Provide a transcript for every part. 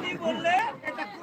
কি বললে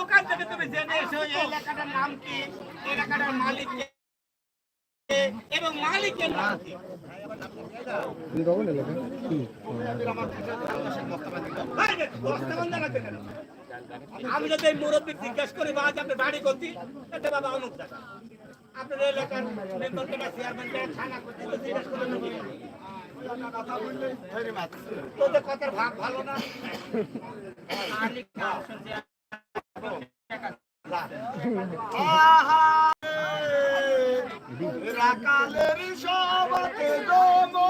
ওখান থেকে তুমি এই এবং মালিকের নাম? আমি যদি মুরব্বী জিজ্ঞাসা করি বা আপনি বাড়ি করছি এটা বাবা টাকা আপনার এলাকার থানা করতে জিজ্ঞাসা করে নেব। তোদের কথার ভাগ ভালো না রাকালের সবাতে গমন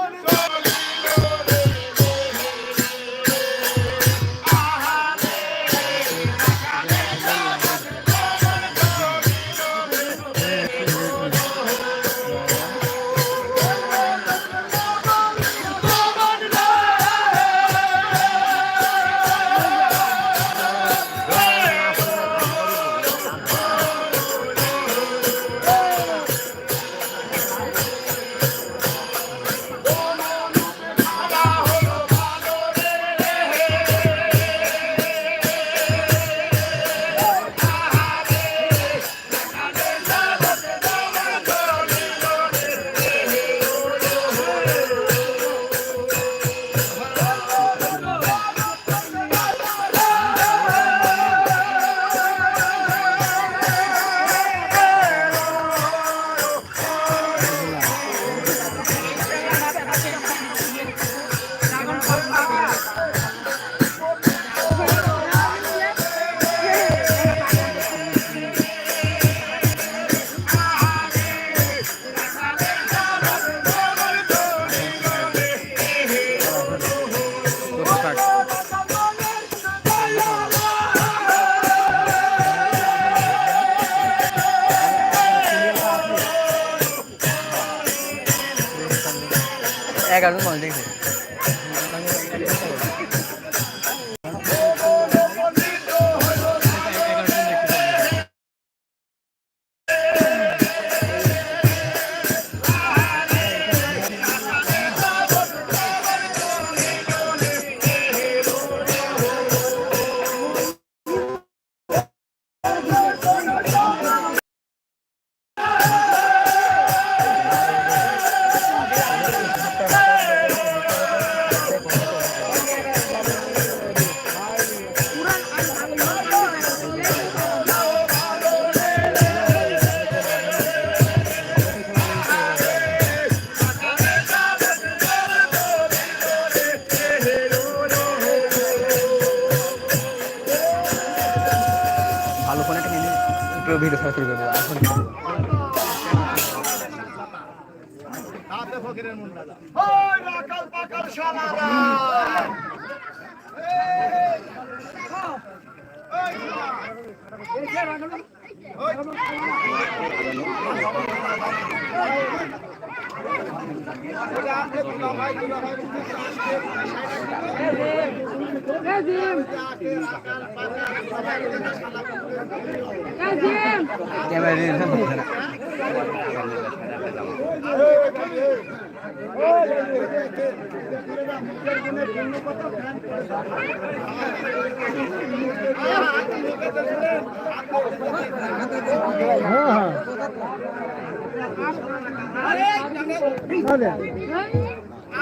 Yeah. ওই রাকাল পাকাল শালারা ক্যামেরা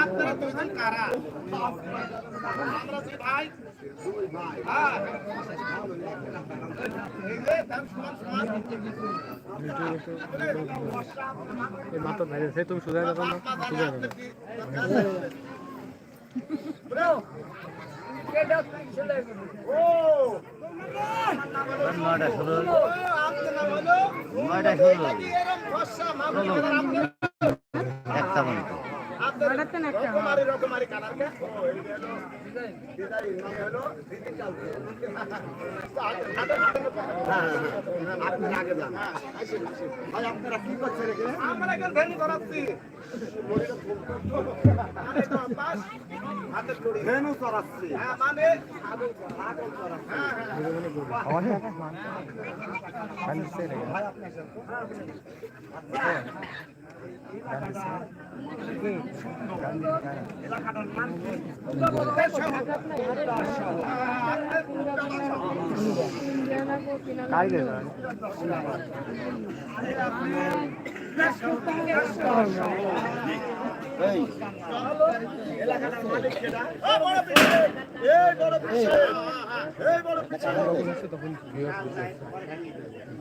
আপনারা তো কারা? আমরা যে ভাই মাথা সে তুমি না? নয়টা ষোলো নয়টা ষোলো একটা পর্যন্ত রকমারি রকমারি কালার কে আপনারা আগে যান ভাই আপনারা কি করছেন এখানে আমরা এখানে ভেনি করাচ্ছি ভেনু করাচ্ছি হ্যাঁ মানে? এই পিছে এই বড় পিছে এই বড় পিছে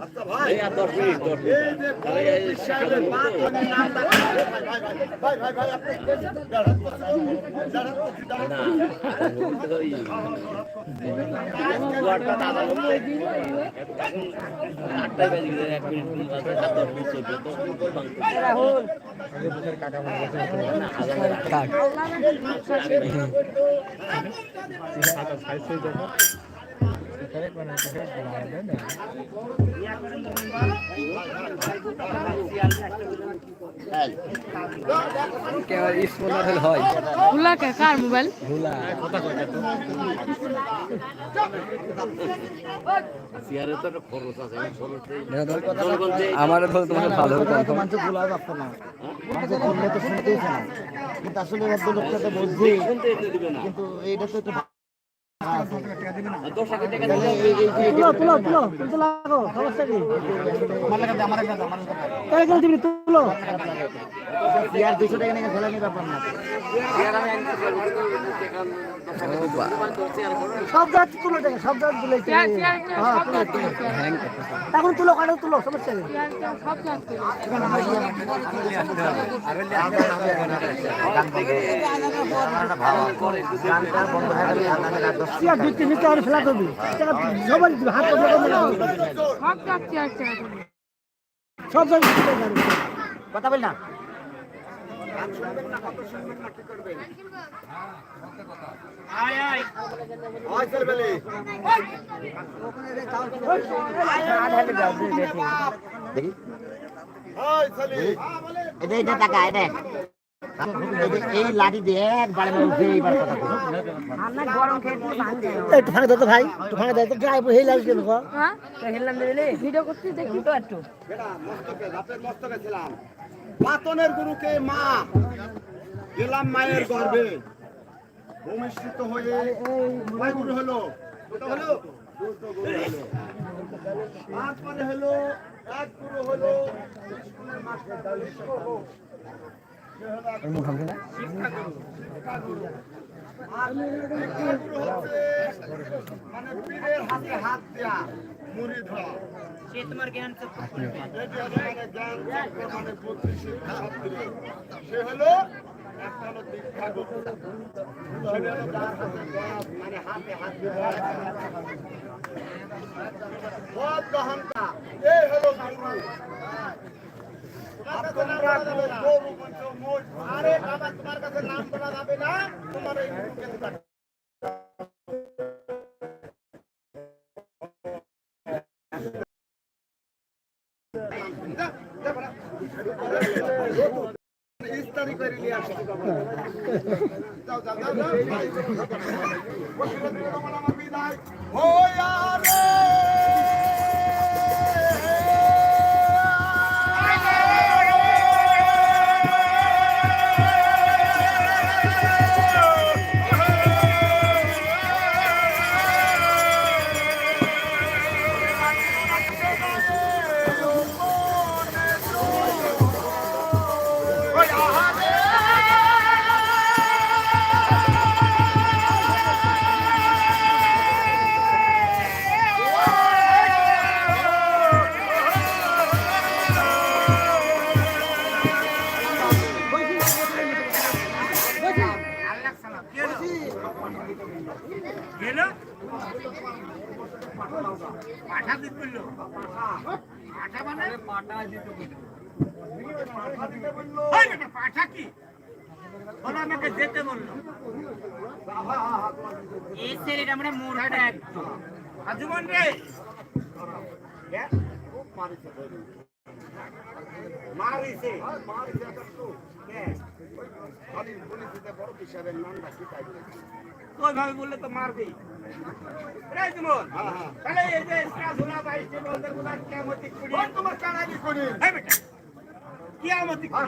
আচ্ছা ভাই এই যে বড় সাহেবের বাপ আমার ধর তোমাকে ভালো কথা মানুষ ভুলা যাচ্ছে না মানুষ বললে তো শুনতেইছে না কিন্তু আসলে ভদ্রলোকটা তো বুঝছি কিন্তু এইটা তো একটু সব তুলো সব জাত তুলে এখন তুলো কাটো তুলো সমস্যা নেই তিন টাকা ফেলা করবি? সবাই দিবে হাত চেয়ার চেয়ার সব জাত কথা বল না। এটা এটা টাকা এটা এই লাঠি দিয়ে একবার উঠে এইবার কথা একটু ফাঁকা দাও তো ভাই একটু ফাঁকা দাও তো ড্রাইভার হেই লাগছে লোক। হ্যাঁ? ভিডিও করতে দেখি তো একটু। মস্তকে ছিলাম। পাতনের গুরুকে মা গেলাম মায়ের গর্ভে। ভূমিষ্ঠিত হয়ে গুরু হলো। হলো? তারপরে হলো এক গুরু হলো মানে পীরের হাতে হাত দেয়া মুড়ি ধরা। সে মানে হলো আরে বাবা তোমার কাছে নাম বলা যাবে না। তোমার এই গুরুকে পাঠা কি? বলো আমাকে যেতে বলল। এই ছেলেটা মানে মোড়াটা রে। হ্যাঁ? মারিছে। ধরে। মারিছে। বড় তাই ওইভাবে বললে তো জীবন হ্যাঁ, হ্যাঁ। তাহলে এই যে ইসরাজুলা বাইশে বলতে কোথায় কেমতি কুড়ি তোমার কানাডি করি। এই কিয়ামতি আর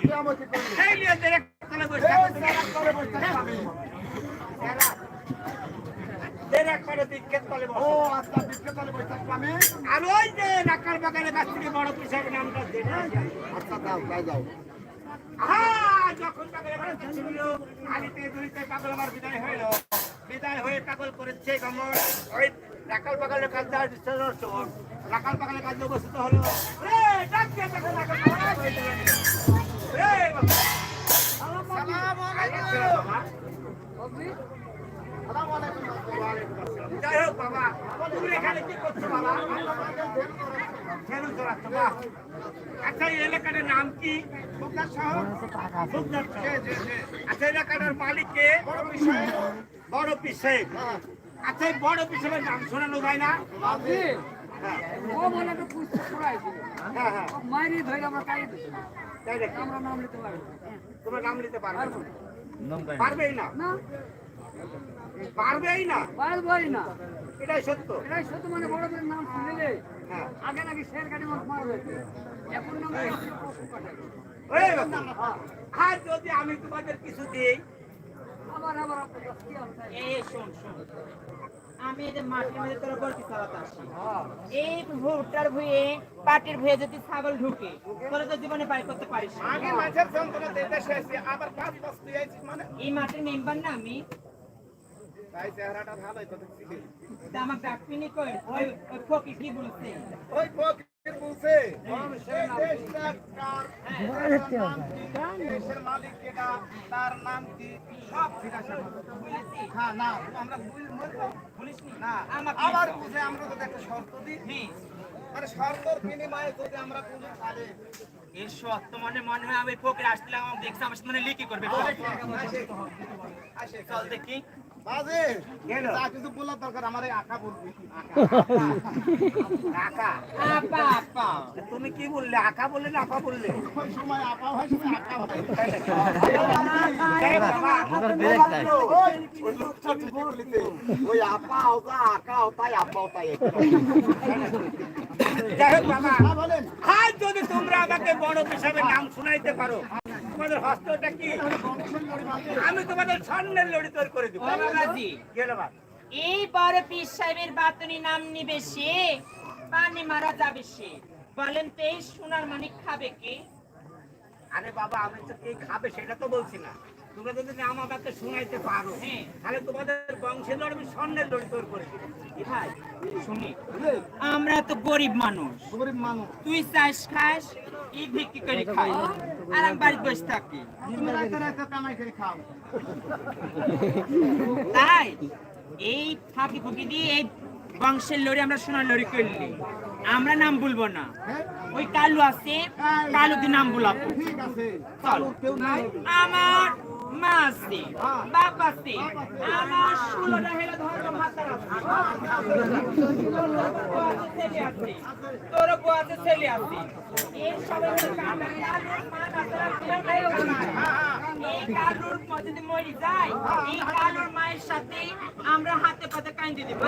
করি। এই নিয়ে দেরে তলে বসে এই থাকো তুমি। সারা করে বসে থাকব আমি। দেরা। দেরে করে দিকের তলে ও বসো। আচ্ছা। আর ওই যে নাকার বাগানের কাছ থেকে বড় পিসাবের নামটা আচ্ছা যাও তাই যাও যখন পাগলের বাড়ি ছিল, আলিতে দুলিতে পাগল আমার বিদায় হইল। বিদায় হয়ে পাগল করেছে গমন। ওই রাখাল পাগলের কাজ চোর। রাখাল পাগলের কাছে উপস্থিত হলো। রে, ডাক তাকে রাখাল পাগল করে দিলেন। রে, সালাম আলাইকুম, বাবা। যাই হোক বাবা, তুমি এখানে কি করছ বাবা? আচ্ছা এই এলাকাটার নাম কি। আচ্ছা এই এলাকাটার মালিক কে? বড় পিসে। আচ্ছা এই বড় পিসের নাম শোনানো যায় না? হ্যাঁ। ও মানে একটা পুস্তক পড়াইছিল হ্যাঁ হ্যাঁ। ধরে আমরা? আমরা নাম নিতে পারব। তোমরা নাম নিতে পারবে? না? পারবেই না? না। পারবেই না। বাইল বই না। এটাই সত্য। এটাই শুধু মানে বড় বড় নাম শুনলে হ্যাঁ। আগে নাকি শের কাটি মাছ মারা হয়েছে। এখন নাম আর যদি আমি তোমাদের কিছু দিই? আবার আবার এই শোন শোন। আমি এই যে মাটির মধ্যে তোর গল্পি চালাতে আসি এই ভুট্টার ভুয়ে পাটির ভুয়ে যদি ছাগল ঢুকে তোরা তো জীবনে পাই করতে পারিস। আগে যন্ত্রণা শেষে আবার পাঁচ মানে এই মাটির মেম্বার না আমি চেহারাটা ভালোই তো দেখছি। আমার ডাকপিনি কই? ওই ওই কি বলছে? ওই ফকির বলছে এই দেশটা কার? নাম কি? দেশের মালিক কেডা? তার নাম কি? সব জিজ্ঞাসা হ্যাঁ না আমরা বুঝ না আবার বুঝে আমরা যদি একটা শর্ত দিই। হ্যাঁ। মানে শর্তর বিনিময়ে যদি আমরা এই মনে মনে হয় আমি ফকির আসছিলাম দেখছি আমার মানে লিকি করবে। আসে। চল দেখি। বাজে। গেল। যা কিছু বলার দরকার আমার এই আঁকা বলবি। আকা। আপা আপা তুমি কি বললে? আকা বললে না আপা বললে? সময় আপা হয় সময় আঁকা হয়। ওই ওই লোকটা ঠিকই বলিতে। ওই আপা ওটা আঁকা ওটাই আপা হ্যাঁ আজ যদি তোমরা আমাকে বড় হিসাবে নাম শুনাইতে পারো তোমাদের হস্তটা কি? আমি তোমাদের স্বর্ণের লড়ি তৈরি করে দিব। ও গেল এই বড় পীর সাহেবের বাতনি নাম নিবে সে পানি মারা যাবে সে। বলেন তো এই সোনার মানিক খাবে কে? আরে বাবা আমি তো কে খাবে সেটা তো বলছি না। তোমরা যদি নাম আমাকে শুনাইতে পারো হ্যাঁ। তাহলে তোমাদের বংশের লড়ি আমি স্বর্ণের লড়ি তৈরি করে ভাই? শুনি। আমরা তো গরিব মানুষ। গরিব মানুষ। তুই চাষ খাস ই বিক্রি করে খাই। আর আমি বাড়িতে বসে থাকি। তুমি রাতে রাতে কামাই করে খাও। তাই? এই ফাঁকি ফুঁকি দিয়ে এই বংশের লড়ি আমরা সোনার লড়ি করলি। আমরা নাম বলব না। ওই কালু আছে কালু দিয়ে নাম বলাবো চল। আমার মা আছে বাপ আছে আমার ষোলোটা হেলে ধর্ম ভাতার আছে। তোর বউ আছে, ছেলে এই খায়। এই যদি মরি যায়, এই কালুর মায়ের সাথে আমরা হাতে পাতে কাইন্দে দিব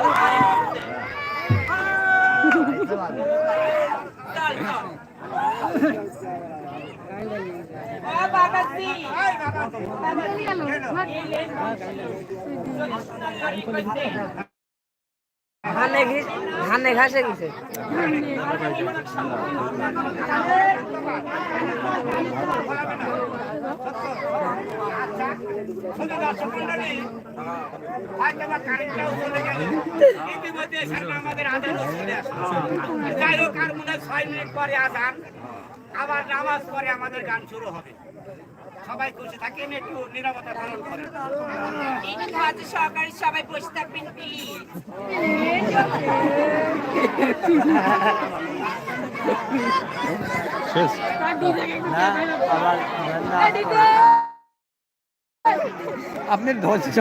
ও বাবাজি বাবাজি এই লেন যদি সোনার লড়ি করতে ধানে ঘাসে গেছে আবার নামাজ পরে আমাদের গান শুরু হবে। সবাই খুশি থাকেন একটু নিরাপত্তা পালন করেন সহকারী সবাই বসে থাকবেন আপনি ধৈর্য